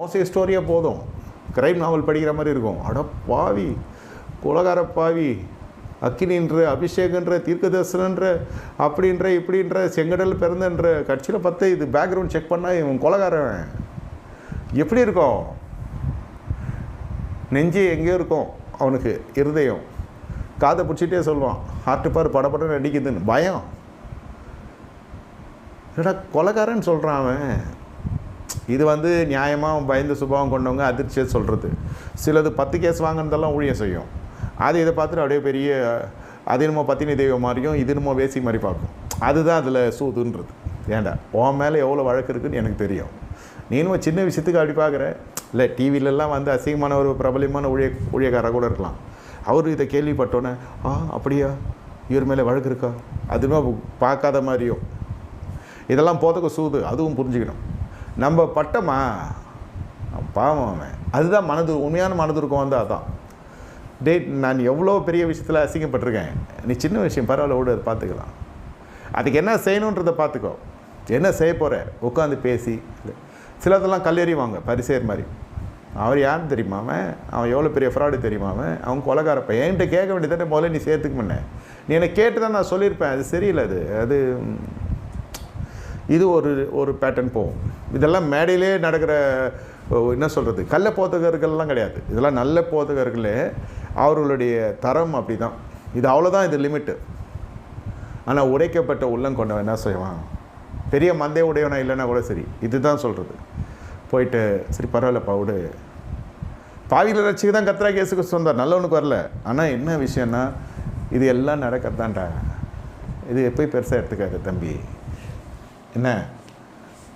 மோசை ஸ்டோரியே போதும் கிரைம் நாவல் படிக்கிற மாதிரி இருக்கும். அட பாவி. குலகார பாவி. அக்கினின்ற அபிஷேகன்ற தீர்க்கதர்சனன்ற அப்படின்ற இப்படின்ற செங்கடல் பிறந்தன்ற கட்சியில் பார்த்து இது பேக்ரவுண்ட் செக் பண்ணால் இவன் கொலகாரன். எப்படி இருக்கும்? நெஞ்சு எங்கேயோ இருக்கும்? அவனுக்கு இருதயம். காதை பிடிச்சிட்டே சொல்லுவான். ஹார்ட்டு பார் படப்படன்னு அடிக்குதுன்னு. பயம். என்னடா கொலகாரன்னு சொல்கிறான் அவன். இது வந்து நியாயமாக பயந்த சுபாவம் கொண்டவங்க அதிர்ச்சியை சொல்கிறது சிலது பத்து கேஸ் வாங்கினதெல்லாம் ஊழியம் செய்யும். அது இதை பார்த்துட்டு அப்படியே பெரிய அது என்னமோ பத்தினி தெய்வம் மாதிரியும் இது என்னமோ வேசி மாதிரி பார்க்கும். அதுதான் அதில் சூதுன்றது. ஏண்டா உன் மேலே எவ்வளோ வழக்கு இருக்குன்னு எனக்கு தெரியும். நீ சின்ன விஷயத்துக்கு அப்படி பார்க்குற. இல்லை டிவிலெல்லாம் வந்து அசிங்கமான ஒரு பிரபலமான ஊழிய ஊழியக்காராக கூட இருக்கலாம். அவர் இதை கேள்விப்பட்டோன்னே ஆ அப்படியா? இவர் மேலே வழக்கு இருக்கா? அதுவுமே பார்க்காத மாதிரியும். இதெல்லாம் போதக்க சூது அதுவும் புரிஞ்சுக்கணும். நம்ம பட்டமா? பாவம் அவன். அதுதான் மனது உண்மையான மனதுருக்கம் வந்து அதான். டேட் நான் எவ்வளோ பெரிய விஷயத்தில் அசிங்கப்பட்டிருக்கேன். நீ சின்ன விஷயம் பரவாயில்ல விடு அதை பார்த்துக்கலாம். அதுக்கு என்ன செய்யணுன்றதை பார்த்துக்கோ. என்ன செய்ய போகிற உட்காந்து பேசி. சிலதெல்லாம் கல்லெறிவாங்க பரிசேர் மாதிரி. அவர் யாருன்னு தெரியுமா அவன்? அவன் எவ்வளோ பெரிய ஃப்ராடு தெரியுமா அவன்? அவன் கொலகாரப்ப என்கிட்ட கேட்க வேண்டியதானே முதல்ல நீ சேர்த்துக்க முன்னே. நீ என்னை கேட்டு தான் நான் சொல்லியிருப்பேன். அது சரியில்லை அது அது இது ஒரு ஒரு பேட்டர்ன் போகும். இதெல்லாம் மேடையிலே நடக்கிற என்ன சொல்கிறது கள்ள போதகர்கள்லாம் கிடையாது. இதெல்லாம் நல்ல போதகர்களே அவர்களுடைய தரம் அப்படி தான் இது அவ்வளோதான் இது லிமிட்டு. ஆனால் உடைக்கப்பட்ட உள்ளம் கொண்டவன் என்ன செய்வான்? பெரிய மந்தை உடையவனா இல்லைன்னா கூட சரி இதுதான் சொல்கிறது போயிட்டு சரி பரவாயில்லப்பா விடு. பாவியில் ரசிக்கு தான் கத்ரா கேஸுக்கு சொந்தார் நல்லவனுக்கு வரல. ஆனால் என்ன விஷயம்னா இது எல்லாம் நடக்கிறதான்டா. இது எப்போயும் பெருசாக எடுத்துக்காது தம்பி. என்ன?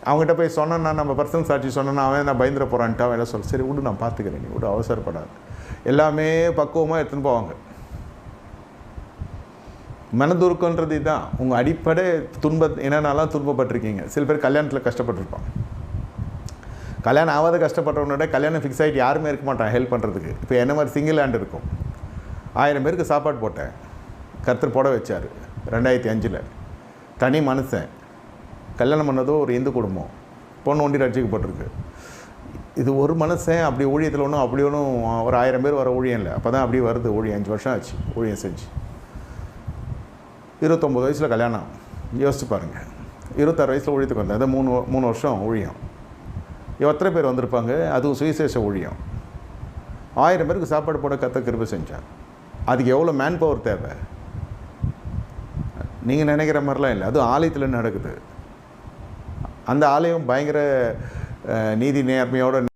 அவங்ககிட்ட போய் சொன்னேன்னா நம்ம பர்சனல் சாட்சி சொன்னேன்னா அவன் நான் பயந்துட போகிறான்ட்டு அவன் என்ன சொல்ல சரி விடு நான் பார்த்துக்கிறேன் நீ விடு அவசரப்படாது. எல்லாமே பக்குவமாக எடுத்துன்னு போவாங்க. மனதுருக்கன்றது இதுதான் உங்கள் அடிப்படை துன்ப என்னென்னலாம் துன்பப்பட்டிருக்கீங்க? சில பேர் கல்யாணத்தில் கஷ்டப்பட்டிருப்பான் கல்யாணம் ஆகாத கஷ்டப்படுறவனோட கல்யாணம் ஃபிக்ஸ் ஆகிட்டு யாருமே இருக்க மாட்டான் ஹெல்ப் பண்ணுறதுக்கு இப்போ என்ன மாதிரி சிங்கிள் ஹேண்ட் இருக்கும். ஆயிரம் பேருக்கு சாப்பாடு போட்டேன். கர்த்தர் போட வச்சார். ரெண்டாயிரத்தி அஞ்சில். தனி மனுஷன். கல்யாணம் பண்ணதோ ஒரு இந்து குடும்பம். பொண்ணு ஒண்டி ரட்சிக்கப்பட்டிருக்கு இது ஒரு மனுஷன் அப்படி ஊழியத்தில் ஒன்றும் அப்படி ஒன்றும் ஒரு ஆயிரம் பேர் வர ஊழியம் இல்லை. அப்போ தான் அப்படி வருது ஊழியம். அஞ்சு வருஷம் ஆச்சு ஊழியம் செஞ்சு. இருபத்தொம்போது வயசில் கல்யாணம். யோசிச்சு பாருங்கள் இருபத்தாறு வயசில் ஊழியத்துக்கு வந்தேன். அது மூணு மூணு வருஷம் ஊழியம். எத்தனை பேர் வந்திருப்பாங்க? அதுவும் சுவிசேஷ ஊழியம். ஆயிரம் பேருக்கு சாப்பாடு போட கத்த கிருபை செஞ்சேன். அதுக்கு எவ்வளோ மேன் பவர் தேவை? நீங்கள் நினைக்கிற மாதிரிலாம் இல்லை. அதுவும் ஆலயத்தில் நடக்குது. அந்த ஆலயம் பயங்கர நீதி நேர்மையோட